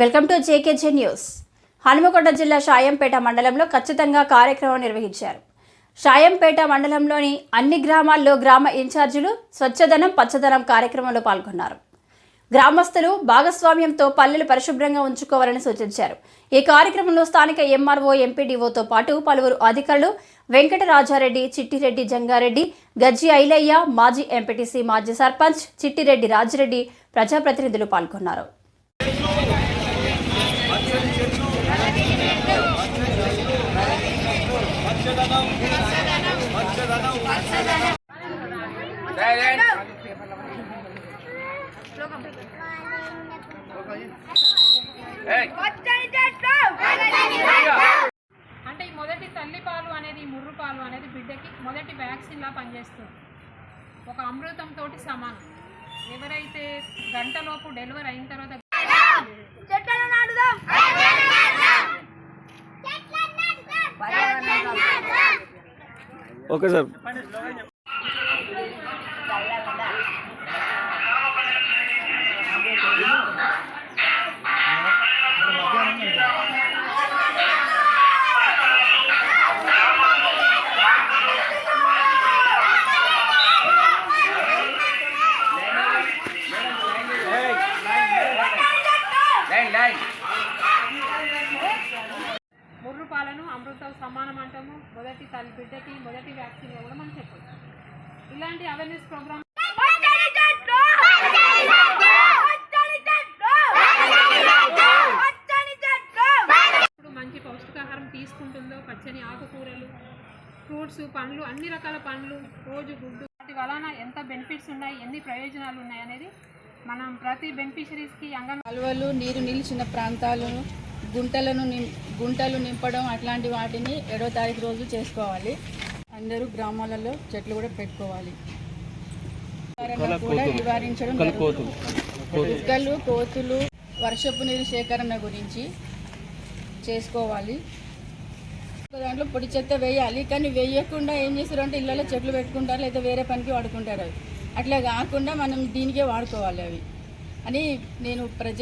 Welcome to JKJ news. Hanumakonda జిల్లా షాయంపేట మండలంలో ఖచ్చితంగా కార్యక్రమం నిర్వహించారు. షాయంపేట మండలంలోని అన్ని గ్రామాల్లో గ్రామ ఇన్ఛార్జీలు స్వచ్ఛదనం పచ్చదనం కార్యక్రమంలో పాల్గొన్నారు. గ్రామస్తులు భాగస్వామ్యంతో పల్లెలు పరిశుభ్రంగా ఉంచుకోవాలని సూచించారు. ఈ కార్యక్రమంలో స్థానిక ఎంఆర్ఓ ఎంపీడీఓతో పాటు పలువురు అధికారులు వెంకటరాజారెడ్డి చిట్టిరెడ్డి జంగారెడ్డి గజ్జి ఐలయ్య మాజీ ఎంపీటీసీ మాజీ సర్పంచ్ చిట్టిరెడ్డి రాజిరెడ్డి ప్రజాప్రతినిధులు పాల్గొన్నారు. అంటే ఈ మొదటి తల్లిపాలు అనేది ముర్రు పాలు అనేది బిడ్డకి మొదటి వ్యాక్సిన్ లా పనిచేస్తుంది. ఒక అమృతం తోటి సమానం. ఎవరైతే గంటలోపు డెలివరీ అయిన తర్వాత ఓకే సార్ ముర్రు పాలను అమృతం సమానం అంటాము. మొదటి తల్లి బిడ్డకి మొదటి వ్యాక్సిన్ కూడా మనం చెప్పచ్చు ఇలాంటి అవేర్నెస్ ప్రోగ్రామ్ ఇప్పుడు మంచి పౌష్టికాహారం తీసుకుంటుందో పచ్చని ఆకుకూరలు ఫ్రూట్స్ పండ్లు అన్ని రకాల పండ్లు రోజు గుడ్డు. వాటి వలన ఎంత బెనిఫిట్స్ ఉన్నాయి ఎన్ని ప్రయోజనాలు ఉన్నాయి అనేది మనం ప్రతి బెనిఫిషరీస్కి అంగన్ కలువలు నీరు నిలిచిన ప్రాంతాలను గుంటలను నిం- గుంటలు నింపడం అట్లాంటి వాటిని ఏడో తారీఖు రోజు చేసుకోవాలి. అందరూ గ్రామాలలో చెట్లు కూడా పెట్టుకోవాలి. కూడా నివారించడం జరుగుతుంది. కుక్కలు కోతులు. వర్షపు నీరు సేకరణ గురించి చేసుకోవాలి. దాంట్లో పొడి చెత్త వేయాలి కానీ వేయకుండా ఏం చేస్తారు అంటే ఇళ్ళలో చెట్లు పెట్టుకుంటారు లేదా వేరే పనికి వాడుకుంటారు. అవి అట్లా కాకుండా మనం దీనికే వాడుకోవాలి అవి. అని నేను ప్రజ